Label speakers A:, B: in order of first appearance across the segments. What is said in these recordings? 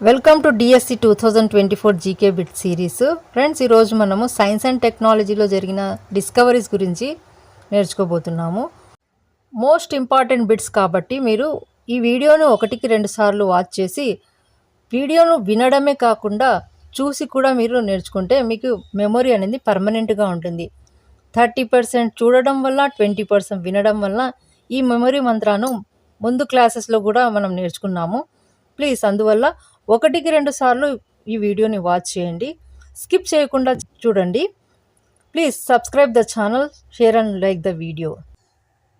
A: Welcome to DSC two thousand twenty four GK bit series friends ఈరోజు మనము science and టెక్నాలజీలో జరిగిన discoveries గురించి నేర్చుకోబోతున్నాము. మోస్ట్ ఇంపార్టెంట్ బిట్స్ కాబట్టి మీరు ఈ వీడియోను ఒకటికి రెండు సార్లు వాచ్ చేసి వీడియోను వినడమే కాకుండా చూసి కూడా మీరు నేర్చుకుంటే మీకు మెమొరీ అనేది పర్మనెంట్గా ఉంటుంది. థర్టీ పర్సెంట్ చూడడం వల్ల ట్వంటీ పర్సెంట్ వినడం వల్ల ఈ మెమొరీ మంత్రాను ముందు క్లాసెస్లో కూడా మనం నేర్చుకున్నాము. ప్లీజ్ అందువల్ల ఒకటికి రెండు సార్లు ఈ వీడియోని వాచ్ చేయండి. స్కిప్ చేయకుండా చూడండి. Please subscribe the channel share and like the video.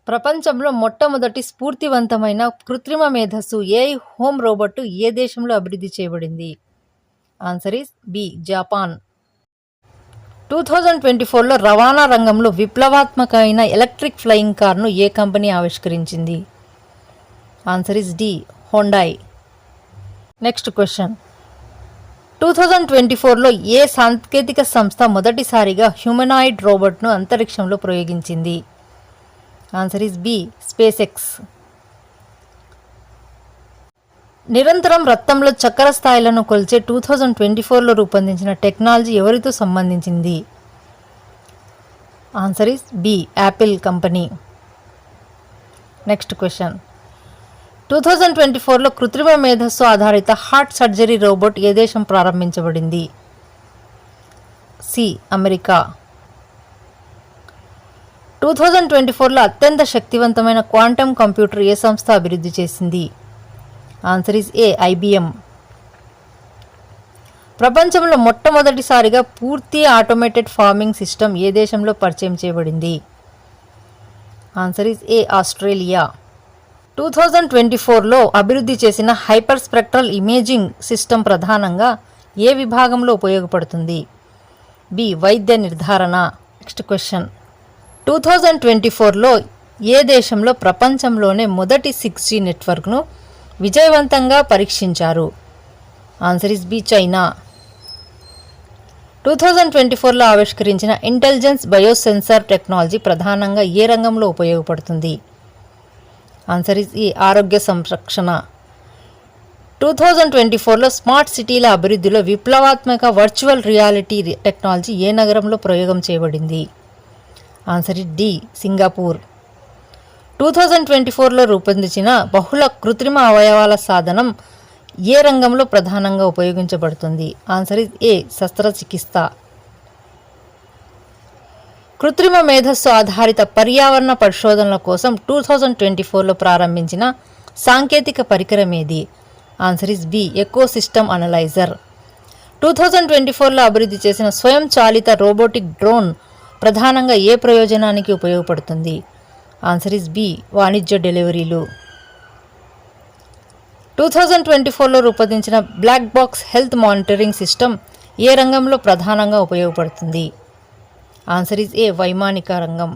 A: ప్రపంచంలో మొట్టమొదటి స్ఫూర్తివంతమైన కృత్రిమ మేధస్సు ఏఐ హోమ్ రోబోట్ ఏ దేశంలో అభివృద్ధి చేయబడింది? Answer is B Japan. Two thousand twenty ఫోర్లో రవాణా రంగంలో విప్లవాత్మకమైన ఎలక్ట్రిక్ ఫ్లయింగ్ కార్ను ఏ కంపెనీ ఆవిష్కరించింది? Answer is D Hyundai. Next question two thousand twenty ఫోర్లో ఏ సాంకేతిక సంస్థ మొదటిసారిగా హ్యూమనాయిడ్ రోబోట్ను అంతరిక్షంలో ప్రయోగించింది? Answer is B SpaceX నిరంతరం రక్తంలో చక్కెర స్థాయిలను కొలిచే టూ థౌజండ్ ట్వంటీ ఫోర్లో రూపొందించిన టెక్నాలజీ ఎవరితో సంబంధించింది? Answer is B Apple company next question two thousand twenty ఫోర్లో కృత్రిమ మేధస్సు ఆధారిత హార్ట్ సర్జరీ రోబోట్ ఏ దేశం ప్రారంభించబడింది? C. America. Two thousand twenty ఫోర్లో అత్యంత శక్తివంతమైన క్వాంటమ్ కంప్యూటర్ ఏ సంస్థ అభివృద్ధి చేసింది? ఆన్సర్ ఇస్ ఏ ఐబిఎం ప్రపంచంలో మొట్టమొదటిసారిగా పూర్తి ఆటోమేటెడ్ ఫార్మింగ్ సిస్టమ్ ఏ దేశంలో పరిచయం చేయబడింది? Answer is A Australia. Two thousand twenty ఫోర్లో అభివృద్ధి చేసిన హైపర్ స్పెక్ట్రల్ ఇమేజింగ్ సిస్టమ్ ప్రధానంగా ఏ విభాగంలో ఉపయోగపడుతుంది? బి వైద్య నిర్ధారణ. Next question. Two thousand twenty ఫోర్లో ఏ దేశంలో ప్రపంచంలోనే మొదటి సిక్స్ జీ నెట్వర్క్ను విజయవంతంగా పరీక్షించారు? Answer is B China. Two thousand twenty ఫోర్లో ఆవిష్కరించిన ఇంటెలిజెన్స్ బయోసెన్సార్ టెక్నాలజీ ప్రధానంగా ఏ రంగంలో ఉపయోగపడుతుంది? ఆన్సర్ ఇస్ ఈ ఆరోగ్య సంరక్షణ. టూ థౌజండ్ ట్వంటీ ఫోర్లో స్మార్ట్ సిటీల అభివృద్ధిలో విప్లవాత్మక వర్చువల్ రియాలిటీ టెక్నాలజీ ఏ నగరంలో ప్రయోగం చేయబడింది? Answer is D Singapore. Two thousand twenty ఫోర్లో రూపొందించిన బహుళ కృత్రిమ అవయవాల సాధనం ఏ రంగంలో ప్రధానంగా ఉపయోగించబడుతుంది? ఆన్సర్ ఇస్ ఏ శస్త్రచికిత్స. కృత్రిమ మేధస్సు ఆధారిత పర్యావరణ పరిశోధనల కోసం టూ థౌజండ్ ట్వంటీ ఫోర్లో ప్రారంభించిన సాంకేతిక పరికరం ఏది? Answer is B ecosystem analyser. Two thousand twenty ఫోర్లో అభివృద్ధి చేసిన స్వయం చాలిత రోబోటిక్ డ్రోన్ ప్రధానంగా ఏ ప్రయోజనానికి ఉపయోగపడుతుంది? ఆన్సర్ ఇస్ బి వాణిజ్య డెలివరీలు. టూ థౌజండ్ ట్వంటీ ఫోర్లో రూపొందించిన black box health monitoring system ఏ రంగంలో ప్రధానంగా ఉపయోగపడుతుంది? ఆన్సర్ ఈజ్ ఏ వైమానిక రంగం